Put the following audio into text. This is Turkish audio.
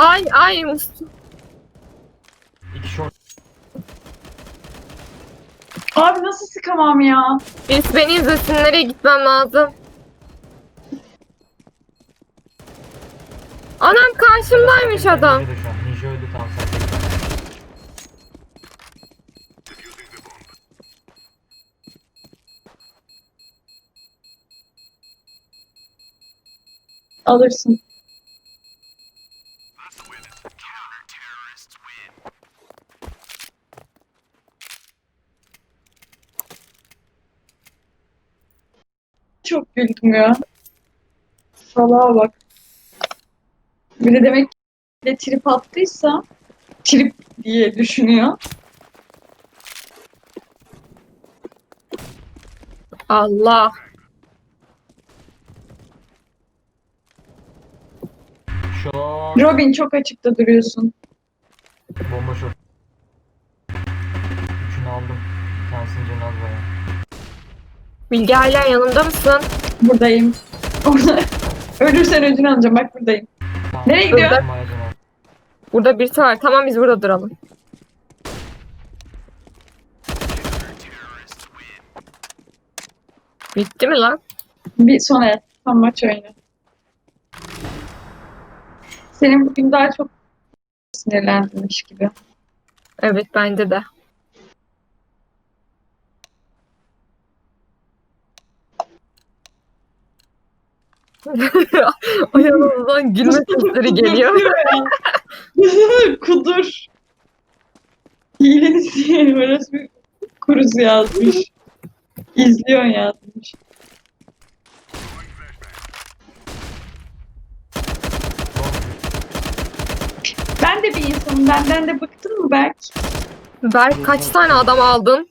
Ay ay Mustafa. İki short. Abi nasıl sıkamam ya? Birisi beni izlesin. Nereye gitmem lazım? Anam karşımdaymış adam. Ninja öldü sen. Alırsın. Çok güldüm ya. Salaha bak. Bir de demek ki de trip attıysa trip diye düşünüyor. Allah. Short. Robin çok açıkta duruyorsun. Bomba short. Üçünü aldım. Bir az baya. Bilge hala yanımda mısın? Buradayım. Orada. Ölürsen ödünü alacağım. Bak buradayım. Nereye gidiyor? Az. Burada birisi var. Tamam biz burada duralım. Bitti mi lan? Bir son el. Son maç oyunu. Senin bugün daha çok sinirlendirmiş gibi. Evet bence de. Ayağımızdan gülme sesleri geliyor. Kudur. Hileniz diye orası bir kuruz yazmış. İzliyorsun yazmış. Ben de bir insanım. Benden de bıktın mı Berk? Berk kaç tane adam aldın?